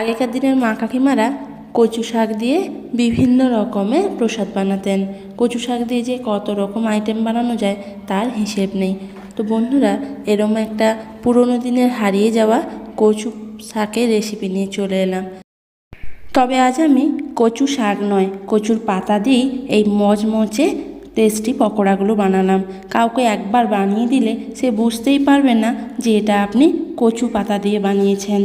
আগেকার দিনের মা কাকিমারা কচু শাক দিয়ে বিভিন্ন রকমের প্রসাদ বানাতেন। কচু শাক দিয়ে যে কত রকম আইটেম বানানো যায় তার হিসেব নেই। তো বন্ধুরা, এরম একটা পুরনো দিনের হারিয়ে যাওয়া কচু শাকের রেসিপি নিয়ে চলে এলাম। তবে আজ আমি কচু শাক নয়, কচুর পাতা দিয়েই এই মজ মচমচে টেস্টি পকোড়াগুলো বানালাম। কাউকে একবার বানিয়ে দিলে সে বুঝতেই পারবে না যে এটা আপনি কচু পাতা দিয়ে বানিয়েছেন।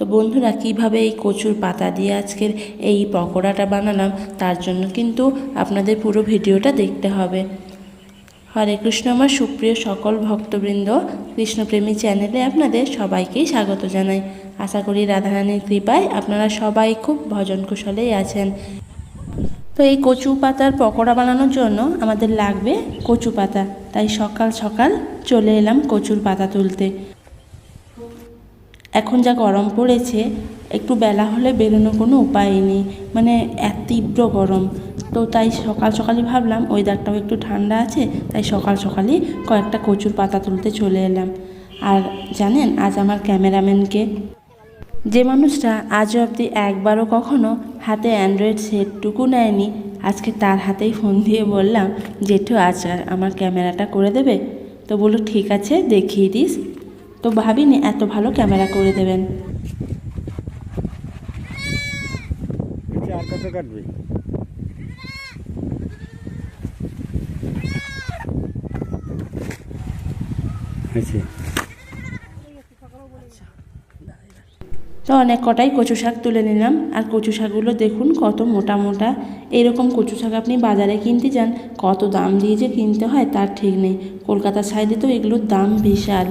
তো বন্ধুরা, কীভাবে এই কচুর পাতা দিয়ে আজকের এই পকোড়াটা বানালাম, তার জন্য কিন্তু আপনাদের পুরো ভিডিওটা দেখতে হবে। হরে কৃষ্ণ, আমার সুপ্রিয় সকল ভক্তবৃন্দ, কৃষ্ণপ্রেমী চ্যানেলে আপনাদের সবাইকেই স্বাগত জানাই। আশা করি রাধারানীর কৃপায় আপনারা সবাই খুব ভজন কুশলেই আছেন। তো এই কচু পাতার পকোড়া বানানোর জন্য আমাদের লাগবে কচু পাতা। তাই সকাল সকাল চলে এলাম কচুর পাতা তুলতে। এখন যা গরম পড়েছে, একটু বেলা হলে বেরোনোর কোনো উপায় নেই। মানে এত তীব্র গরম। তো তাই সকাল সকালই ভাবলাম ওয়েদারটাও একটু ঠান্ডা আছে, তাই সকাল সকালই কয়েকটা কচুর পাতা তুলতে চলে এলাম। আর জানেন, আজ আমার ক্যামেরাম্যানকে। যে মানুষটা আজ অবধি একবারও কখনো হাতে অ্যান্ড্রয়েড সেটটুকু নেয়নি, আজকে তার হাতেই ফোন দিয়ে বললাম, জেঠু, আজ আমার ক্যামেরাটা করে দেবে? তো বলল, ঠিক আছে, দেখিয়ে দিস। তো ভাবিনি এত ভালো ক্যামেরা করে দেবেন। কাটবে? তো অনেক কটাই কচু শাক তুলে নিলাম আর কচু শাকগুলো দেখুন কত মোটা মোটা। এইরকম কচু শাক আপনি বাজারে কিনতে যান কত দাম দিয়ে যে কিনতে হয় তার ঠিক নেই। কলকাতার সাইডে তো এগুলোর দাম বিশাল।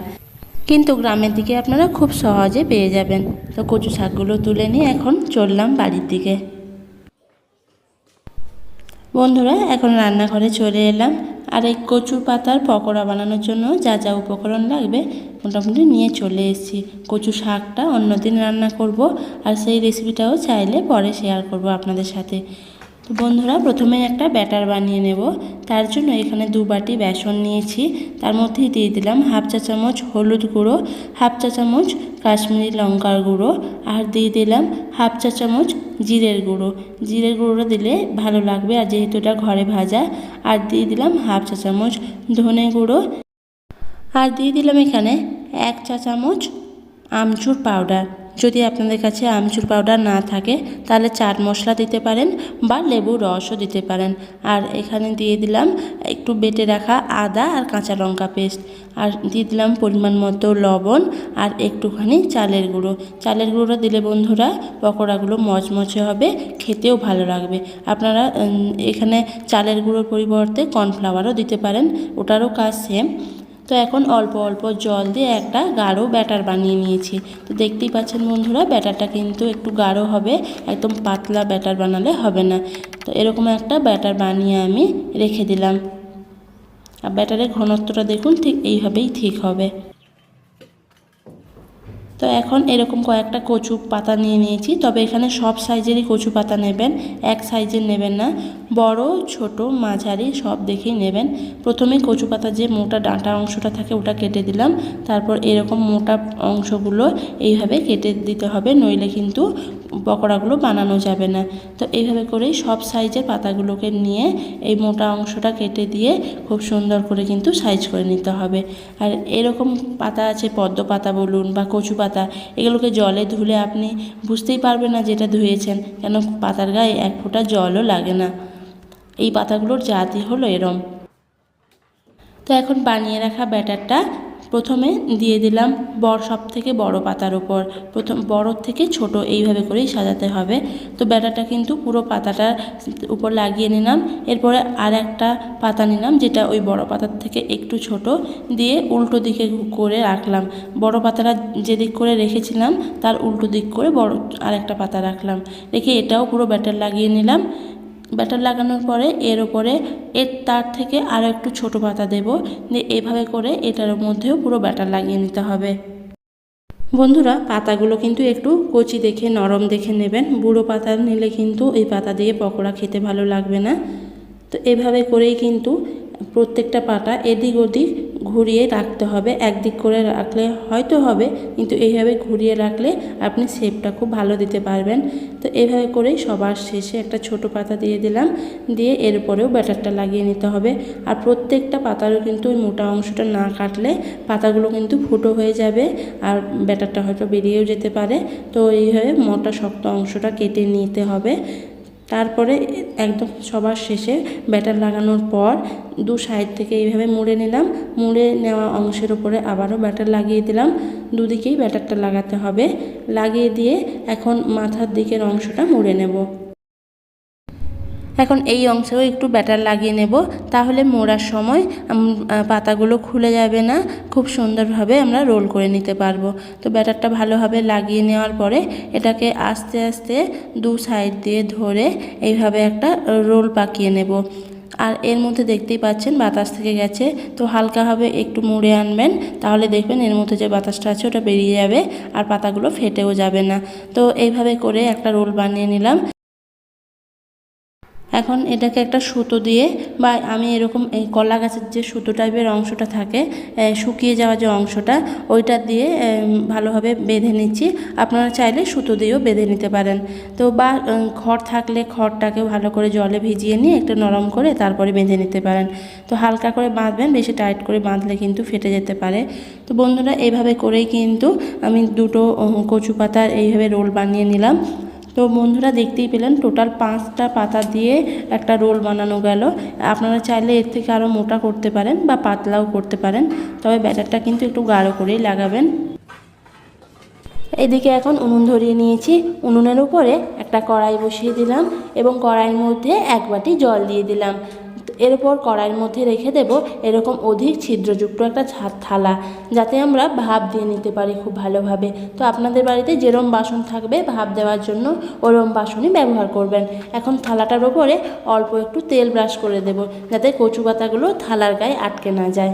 কিন্তু গ্রামের দিকে আপনারা খুব সহজে পেয়ে যাবেন। তো কচু শাকগুলো তুলে নিয়ে এখন চললাম বাড়ির দিকে। বন্ধুরা, এখন রান্নাঘরে চলে এলাম। আর এই কচু পাতার পকোড়া বানানোর জন্য যা যা উপকরণ লাগবে মোটামুটি নিয়ে চলে এসেছি। কচু শাকটা অন্যদিন রান্না করব আর সেই রেসিপিটাও চাইলে পরে শেয়ার করব আপনাদের সাথে। তো বন্ধুরা, প্রথমে একটা ব্যাটার বানিয়ে নেব। তার জন্য এখানে দু বাটি বেসন নিয়েছি। তার মধ্যে দিয়ে দিলাম হাফ চা চামচ হলুদ গুঁড়ো, হাফ চা চামচ কাশ্মীরি লঙ্কার গুঁড়ো আর দিয়ে দিলাম হাফ চা চামচ জিরের গুঁড়ো। জিরের গুঁড়ো দিলে ভালো লাগবে আর যেহেতু এটা ঘরে ভাজা, আর দিয়ে দিলাম হাফ চা চামচ ধনে গুঁড়ো। আর দিয়ে দিলাম এখানে এক চা চামচ আমচুর পাউডার। যদি আপনাদের কাছে আমচুর পাউডার না থাকে, তাহলে চাট মশলা দিতে পারেন বা লেবুর রসও দিতে পারেন। আর এখানে দিয়ে দিলাম একটু বেটে রাখা আদা আর কাঁচা লঙ্কা পেস্ট। আর দিয়ে দিলাম পরিমাণ মতো লবণ আর একটুখানি চালের গুঁড়ো। চালের গুঁড়ো দিলে বন্ধুরা পকোড়াগুলো মচমচে হবে, খেতেও ভালো লাগবে। আপনারা এখানে চালের গুঁড়োর পরিবর্তে কর্নফ্লাওয়ারও দিতে পারেন, ওটারও কাজ সেম তো এখন অল্প অল্প জল দিয়ে একটা গাঢ় ব্যাটার বানিয়ে নিয়েছি। তো দেখতেই পাচ্ছেন বন্ধুরা, ব্যাটারটা কিন্তু একটু গাঢ় হবে, একদম পাতলা ব্যাটার বানালে হবে না। তো এরকম একটা ব্যাটার বানিয়ে আমি রেখে দিলাম। আর ব্যাটারের ঘনত্বটা দেখুন, ঠিক এইভাবেই ঠিক হবে। তো এখন এরকম কয়েকটা কচু পাতা নিয়ে নিয়েছি, তবে এখানে সব সাইজেরই কচু পাতা নেবেন, এক সাইজের নেবেন না। বড়, ছোট, মাঝারি সব দেখেই নেবেন। প্রথমে কচু পাতা যে মোটা ডাঁটা অংশটা থাকে ওটা কেটে দিলাম। তারপর এরকম মোটা অংশগুলো এইভাবে কেটে দিতে হবে, নইলে কিন্তু পকোড়াগুলো বানানো যাবে না। তো এইভাবে করেই সব সাইজের পাতাগুলোকে নিয়ে এই মোটা অংশটা কেটে দিয়ে খুব সুন্দর করে কিন্তু সাইজ করে নিতে হবে। আর এরকম পাতা আছে, পদ্ম পাতা বলুন বা কচু পাতা, এগুলোকে জলে ধুলে আপনি বুঝতেই পারবেন না যেটা ধুয়েছেন, কেন পাতার গায়ে এক ফোঁটা জলও লাগে না। এই পাতাগুলোর জাতই হলো এরম। তো এখন বানিয়ে রাখা ব্যাটারটা প্রথমে দিয়ে দিলাম বড় সব থেকে বড় পাতার উপর। প্রথম বড় থেকে ছোট এইভাবে করেই সাজাতে হবে। তো ব্যাটারটা কিন্তু পুরো পাতাটার উপর লাগিয়ে নিলাম। এরপরে আর একটা পাতা নিলাম যেটা ওই বড় পাতার থেকে একটু ছোট দিয়ে উল্টো দিকে করে রাখলাম। বড় পাতাটা যেদিক করে রেখেছিলাম তার উল্টো দিক করে বড় আর একটা পাতা রাখলাম। রেখে এটাও পুরো ব্যাটার লাগিয়ে নিলাম। ব্যাটার লাগানোর পরে এর ওপরে এর তার থেকে আরও একটু ছোট পাতা দেব। দিয়ে এভাবে করে এটার মধ্যেও পুরো ব্যাটার লাগিয়ে নিতে হবে। বন্ধুরা, পাতাগুলো কিন্তু একটু কচি দেখে নরম দেখে নেবেন। বুড়ো পাতা নিলে কিন্তু এই পাতা দিয়ে পকোড়া খেতে ভালো লাগবে না। তো এভাবে করেই কিন্তু প্রত্যেকটা পাতা এদিক ওদিক ঘুরিয়ে রাখতে হবে, একদিক করে রাখলে হয়তো হবে, কিন্তু এইভাবে ঘুরিয়ে রাখলে আপনি শেপটা খুব ভালো দিতে পারবেন। তো এইভাবে করেই সবার শেষে একটা ছোট পাতা দিয়ে দিলাম, দিয়ে এর উপরেও ব্যাটারটা লাগিয়ে নিতে হবে। আর প্রত্যেকটা পাতারও কিন্তু ওই মোটা অংশটা না কাটলে পাতাগুলো কিন্তু ফুটো হয়ে যাবে, আর ব্যাটারটা হয়তো বেরিয়েও যেতে পারে। তো এইভাবে মোটা শক্ত অংশটা কেটে নিতে হবে। তারপরে একদম সবার শেষে ব্যাটার লাগানোর পর দু সাইড থেকে এইভাবে মুড়ে নিলাম। মুড়ে নেওয়া অংশের উপরে আবারও ব্যাটার লাগিয়ে দিলাম। দুদিকেই ব্যাটারটা লাগাতে হবে। লাগিয়ে দিয়ে এখন মাথার দিকের অংশটা মুড়ে নেব। এখন এই অংশেও একটু ব্যাটার লাগিয়ে নেব। তাহলে মোড়ার সময় পাতাগুলো খুলে যাবে না। খুব সুন্দরভাবে আমরা রোল করে নিতে পারব। তো ব্যাটারটা ভালোভাবে লাগিয়ে নেওয়ার পরে এটাকে আস্তে আস্তে দু সাইড দিয়ে ধরে এইভাবে একটা রোল পাকিয়ে নেব। আর এর মধ্যে দেখতেই পাচ্ছেন বাতাস থেকে গেছে। তো হালকাভাবে একটু মুড়ে আনবেন, তাহলে দেখবেন এর মধ্যে যে বাতাসটা আছে ওটা বেরিয়ে যাবে আর পাতাগুলো ফেটেও যাবে না। তো এইভাবে করে একটা রোল বানিয়ে নিলাম। এখন এটাকে একটা সুতো দিয়ে বা আমি এরকম এই কলা গাছের যে সুতো টাইপের অংশটা থাকে শুকিয়ে যাওয়া যে অংশটা, ওইটা দিয়ে ভালোভাবে বেঁধে নিচ্ছি। আপনারা চাইলে সুতো দিয়েও বেঁধে নিতে পারেন। তো বা খড় থাকলে খড়টাকে ভালো করে জলে ভিজিয়ে নিয়ে একটু নরম করে তারপরে বেঁধে নিতে পারেন। তো হালকা করে বাঁধবেন, বেশি টাইট করে বাঁধলে কিন্তু ফেটে যেতে পারে। তো বন্ধুরা এইভাবে করেই কিন্তু আমি দুটো কচু পাতার এইভাবে রোল বানিয়ে নিলাম। তো বন্ধুরা দেখতেই পেলেন টোটাল পাঁচটা পাতা দিয়ে একটা রোল বানানো গেল। আপনারা চাইলে এর থেকে আরও মোটা করতে পারেন বা পাতলাও করতে পারেন, তবে ব্যাটারটা কিন্তু একটু গাঢ় করেই লাগাবেন। এদিকে এখন উনুন ধরিয়ে নিয়েছি। উনুনের উপরে একটা কড়াই বসিয়ে দিলাম এবং কড়াইয়ের মধ্যে এক বাটি জল দিয়ে দিলাম। এরপর কড়াইয়ের মধ্যে রেখে দেব এরকম অধিক ছিদ্রযুক্ত একটা থালা, যাতে আমরা ভাপ দিয়ে নিতে পারি খুব ভালোভাবে। তো আপনাদের বাড়িতে যেরম বাসন থাকবে ভাপ দেওয়ার জন্য ওরম বাসনই ব্যবহার করবেন। এখন থালাটার ওপরে অল্প একটু তেল ব্রাশ করে দেব, যাতে কচু পাতাগুলো থালার গায়ে আটকে না যায়।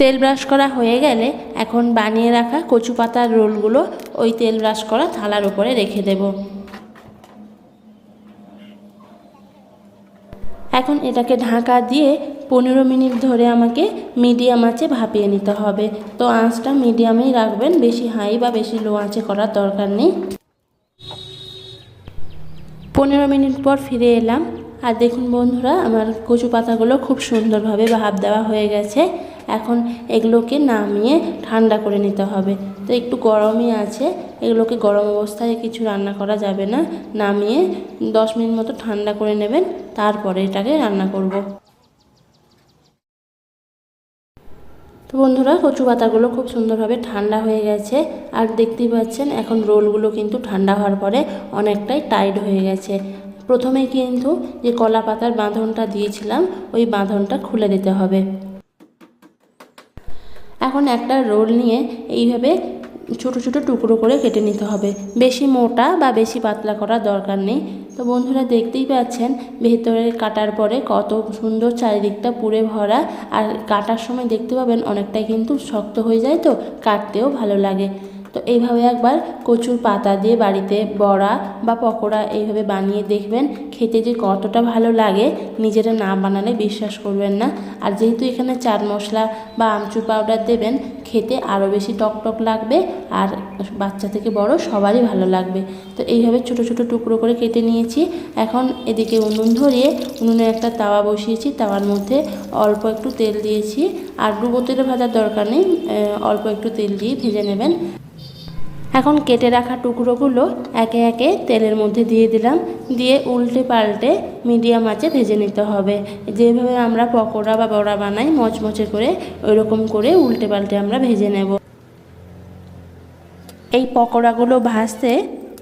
তেল ব্রাশ করা হয়ে গেলে এখন বানিয়ে রাখা কচু পাতার রোলগুলো ওই তেল ব্রাশ করা থালার উপরে রেখে দেব। এখন এটাকে ঢাকা দিয়ে পনেরো মিনিট ধরে আমাকে মিডিয়াম আঁচে ভাপিয়ে নিতে হবে। তো আঁচটা মিডিয়ামেই রাখবেন, বেশি হাই বা বেশি লো আঁচে করার দরকার নেই। পনেরো মিনিট পর ফিরে এলাম। আর দেখুন বন্ধুরা, আমার কচু পাতাগুলো খুব সুন্দরভাবে ভাপ দেওয়া হয়ে গেছে। এখন এগুলোকে নামিয়ে ঠান্ডা করে নিতে হবে। তো একটু গরমই আছে, এগুলোকে গরম অবস্থায় কিছু রান্না করা যাবে না। নামিয়ে দশ মিনিট মতো ঠান্ডা করে নেবেন, তারপরে এটাকে রান্না করব। তো বন্ধুরা, কচু পাতাগুলো খুব সুন্দরভাবে ঠান্ডা হয়ে গেছে। আর দেখতেই পাচ্ছেন, এখন রোলগুলো কিন্তু ঠান্ডা হওয়ার পরে অনেকটাই টাইট হয়ে গেছে। প্রথমে কিন্তু যে কলা পাতার বাঁধনটা দিয়েছিলাম, ওই বাঁধনটা খুলে দিতে হবে। এখন একটা রোল নিয়ে এইভাবে ছোট ছোট টুকরো করে কেটে নিতে হবে। বেশি মোটা বা বেশি পাতলা করার দরকার নেই। তো বন্ধুরা দেখতেই পাচ্ছেন, ভেতরে কাটার পরে কত সুন্দর চারিদিকটা পুড়ে ভরা আর কাটার সময় দেখতে পাবেন অনেকটাই কিন্তু শক্ত হয়ে যায় তো, কাটতেও ভালো লাগে। তো এইভাবে একবার কচুর পাতা দিয়ে বাড়িতে বড়া বা পকোড়া এইভাবে বানিয়ে দেখবেন। খেতে যে কতটা ভালো লাগে নিজেরা না বানালে বিশ্বাস করবেন না। আর যেহেতু এখানে চাট মশলা বা আমচুর পাউডার দেবেন, খেতে আরও বেশি টক টক লাগবে আর বাচ্চা থেকে বড় সবারই ভালো লাগবে। তো এইভাবে ছোট ছোট টুকরো করে কেটে নিয়েছি। এখন এদিকে উনুন ধরিয়ে উনুনে একটা তাওয়া বসিয়েছি। তাওয়ার মধ্যে অল্প একটু তেল দিয়েছি। আর ডুবো তেলে ভাজার দরকার নেই অল্প একটু তেল দিয়ে ভেজে নেবেন। এখন কেটে রাখা টুকরোগুলো একে একে তেলের মধ্যে দিয়ে দিলাম। দিয়ে উল্টে পাল্টে মিডিয়াম আঁচে ভেজে নিতে হবে। যেভাবে আমরা পকোড়া বা বড়া বানাই, মচমচে করে ওইরকম করে উল্টে পাল্টে আমরা ভেজে নেব। এই পকোড়াগুলো ভাজতে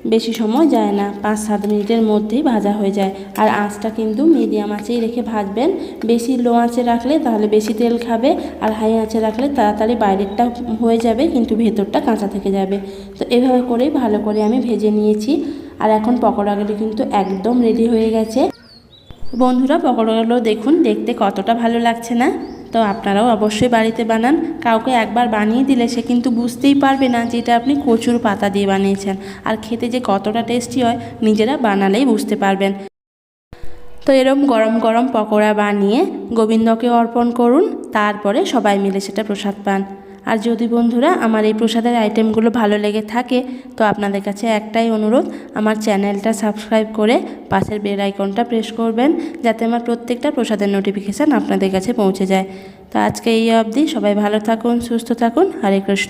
বেশি সময় যায় না। পাঁচ, সাত মিনিটের মধ্যেই ভাজা হয়ে যায়। আর আঁচটা কিন্তু মিডিয়াম আঁচেই রেখে ভাজবেন। বেশি লো আঁচে রাখলে তাহলে বেশি তেল খাবে। আর হাই আঁচে রাখলে তাড়াতাড়ি বাইরেরটা হয়ে যাবে, কিন্তু ভেতরটা কাঁচা থেকে যাবে। তো এভাবে করেই ভালো করে আমি ভেজে নিয়েছি। আর এখন পকোড়াগুলো কিন্তু একদম রেডি হয়ে গেছে। বন্ধুরা, পকোড়াগুলো দেখুন, দেখতে কতটা ভালো লাগছে না? তো আপনারাও অবশ্যই বাড়িতে বানান। কাউকে একবার বানিয়ে দিলে সে কিন্তু বুঝতেই পারবে না যে এটা আপনি কচুর পাতা দিয়ে বানিয়েছেন। আর খেতে যে কতটা টেস্টি হয়, নিজেরা বানালেই বুঝতে পারবেন। তো এরম গরম গরম পকোড়া বানিয়ে গোবিন্দকে অর্পণ করুন। তারপরে সবাই মিলে সেটা প্রসাদ পান। আর যদি বন্ধুরা আমার এই প্রসাদের আইটেমগুলো ভালো লেগে থাকে, তো আপনাদের কাছে একটাই অনুরোধ, আমার চ্যানেলটা সাবস্ক্রাইব করে পাশের বেল আইকনটা প্রেস করবেন, যাতে আমার প্রত্যেকটা প্রসাদের নোটিফিকেশান আপনাদের কাছে পৌঁছে যায়। তো আজকে এই অবধি, সবাই ভালো থাকুন, সুস্থ থাকুন, হরে কৃষ্ণ।